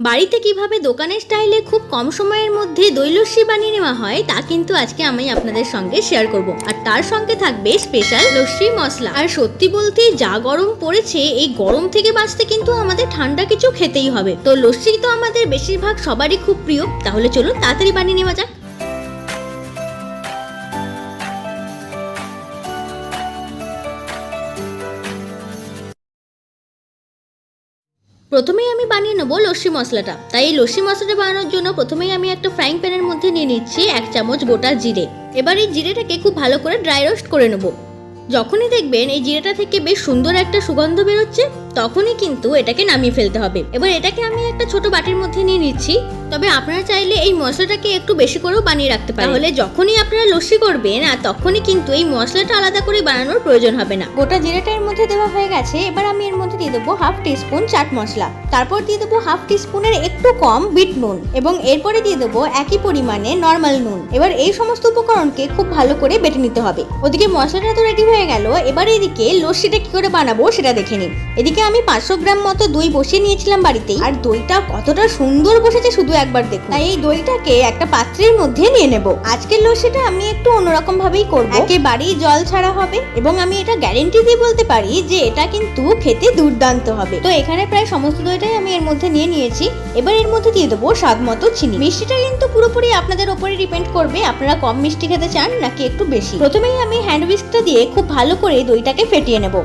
বাড়িতে কীভাবে দোকানের স্টাইলে খুব কম সময়ের মধ্যে দই লস্যি বানিয়ে নেওয়া হয়, তা কিন্তু আজকে আমি আপনাদের সঙ্গে শেয়ার করব। আর তার সঙ্গে থাকবে স্পেশাল লস্যি মশলা। আর সত্যি বলতে যা গরম পড়েছে, এই গরম থেকে বাঁচতে কিন্তু আমাদের ঠান্ডা কিছু খেতেই হবে। তো লস্যি তো আমাদের বেশিরভাগ সবারই খুব প্রিয়, তাহলে চলুন তাড়াতাড়ি বানিয়ে নেওয়া যাক। প্রথমেই আমি বানিয়ে নেব লস্যি মশলাটা। তাই এই লস্যি মশলাটা বানানোর জন্য প্রথমেই আমি একটা ফ্রাইং প্যানের মধ্যে নিয়ে নিচ্ছি এক চামচ গোটা জিরে। এবার এই জিরেটাকে খুব ভালো করে ড্রাই রোস্ট করে নেব। যখনই দেখবেন এই জিরেটা থেকে বেশ সুন্দর একটা সুগন্ধ বেরোচ্ছে তখনই কিন্তু এটাকে নামিয়ে ফেলতে হবে। এবার এটাকে আমি একটা ছোট বাটির মধ্যে নিয়ে নিচ্ছি। তবে আপনারা চাইলে এই মশলাটাকে একটু বেশি করেও বানিয়ে রাখতে পারেন। তাহলে যখনই আপনারা লস্যি করবেন, আর তখনই কিন্তু এই মশলাটা আলাদা করে বানানোর প্রয়োজন হবে না। গোটা জিরাটা এর মধ্যে দেওয়া হয়ে গেছে। এবার আমি এর মধ্যে দিয়ে দেবো হাফ টিস্পুন চাট মশলা। তারপর দিয়ে দেবো হাফ টিস্পুনের একটু কম বিট নুন এবং এরপরে দিয়ে দেবো একই পরিমাণে নর্মাল নুন। এবার এই সমস্ত উপকরণকে খুব ভালো করে বেটে নিতে হবে। ওদিকে মশলাটা তো রেডি হয়ে গেল। এবার এদিকে লস্যিটা কি করে বানাবো সেটা দেখে নিন। এদিকে আমি পাঁচশো গ্রাম মতো দই বসিয়ে নিয়েছিলাম বাড়িতেই। আর দইটা কতটা সুন্দর বসেছে শুধু একবার দেখুন। তাই এই দইটাকে একটা পাত্রের মধ্যে নিয়ে নেব। আজকের লস্যিটা আমি একটু অন্যরকম ভাবেই করব। একেবারেই জল ছাড়া হবে এবং আমি এটা গ্যারেন্টি দিয়ে বলতে পারি যে এটা কিন্তু খেতে দুর্দান্ত হবে। তো এখানে প্রায় সমস্ত দইটাই আমি এর মধ্যে নিয়ে নিয়েছি। এবার এর মধ্যে দিয়ে দেবো স্বাদ মতো চিনি। মিষ্টিটা কিন্তু পুরোপুরি আপনাদের উপরে ডিপেন্ড করবে। আপনারা কম মিষ্টি খেতে চান নাকি একটু বেশি? প্রথমেই আমি হ্যান্ড উইস্কটা দিয়ে খুব ভালো করে দইটাকে ফেটিয়ে নেব।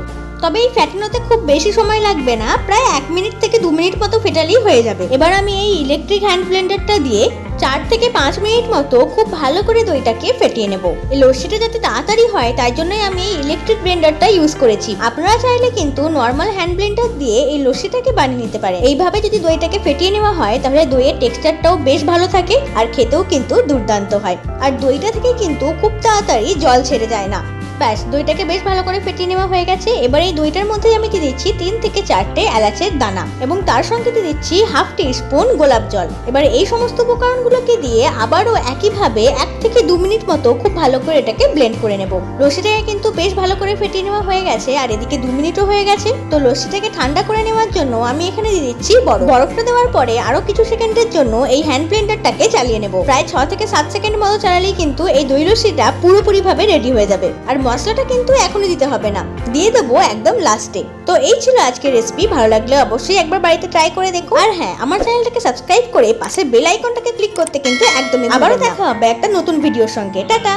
তবে এই ফ্যাটানোতে খুব বেশি সময় লাগবে না, প্রায় এক মিনিট থেকে দু মিনিট মতো ফেটালেই হয়ে যাবে। এবার আমি এই ইলেকট্রিক হ্যান্ড ব্লেন্ডারটা দিয়ে চার থেকে পাঁচ মিনিট মতো খুব ভালো করে দইটাকে ফেটিয়ে নেব। এই লস্যিটা যাতে তাড়াতাড়ি হয়, তাই জন্যই আমি এই ইলেকট্রিক ব্লেন্ডারটা ইউজ করেছি। আপনারা চাইলে কিন্তু নর্মাল হ্যান্ড ব্লেন্ডার দিয়ে এই লস্যিটাকে বানিয়ে নিতে পারেন। এইভাবে যদি দইটাকে ফেটিয়ে নেওয়া হয়, তাহলে দইয়ের টেক্সচারটাও বেশ ভালো থাকে, আর খেতেও কিন্তু দুর্দান্ত হয়। আর দইটা থেকে কিন্তু খুব তাড়াতাড়ি জল ছেড়ে যায় না। ব্যাস, দইটাকে বেশ ভালো করে ফেটিয়ে নেওয়া হয়ে গেছে। এবার এই দইটার মধ্যে আমি দিয়ে দিচ্ছি? তিন থেকে চারটে এলাচের দানা এবং তার সঙ্গে দিয়ে দিচ্ছি হাফ টি স্পুন গোলাপ জল। এবার এই সমস্ত উপকরণগুলোকে দিয়ে আবারও একইভাবে এক থেকে দু মিনিট মতো খুব ভালো করে এটাকে ব্লেন্ড করে নেব। লস্যিটাকে কিন্তু বেশ ভালো করে ফেটিয়ে নেওয়া হয়ে গেছে আর এদিকে দু মিনিটও হয়ে গেছে। তো লস্যিটাকে ঠান্ডা করে নেওয়ার জন্য আমি এখানে দিয়ে দিচ্ছি বরফ। বরফটা দেওয়ার পরে আরও কিছু সেকেন্ডের জন্য এই হ্যান্ড ব্লেন্ডারটাকে চালিয়ে নেব। প্রায় ছ থেকে সাত সেকেন্ড মতো চালালেই কিন্তু এই দই লস্যিটা পুরোপুরি ভাবে রেডি হয়ে যাবে। আর মশলাটা কিন্তু এখনই দিতে হবে না। দিয়ে দেবো একদম লাস্টে তো এই ছিল আজকের রেসিপি ভালো লাগলে অবশ্যই একবার বাড়িতে ট্রাই করে দেখো। আর হ্যাঁ আমার চ্যানেলটাকে সাবস্ক্রাইব করে পাশে বেল আইকনটাকে ক্লিক করতে কিন্তু একদমই আবারও দেখা হবে একটা নতুন ভিডিওর সঙ্গে। টাটা!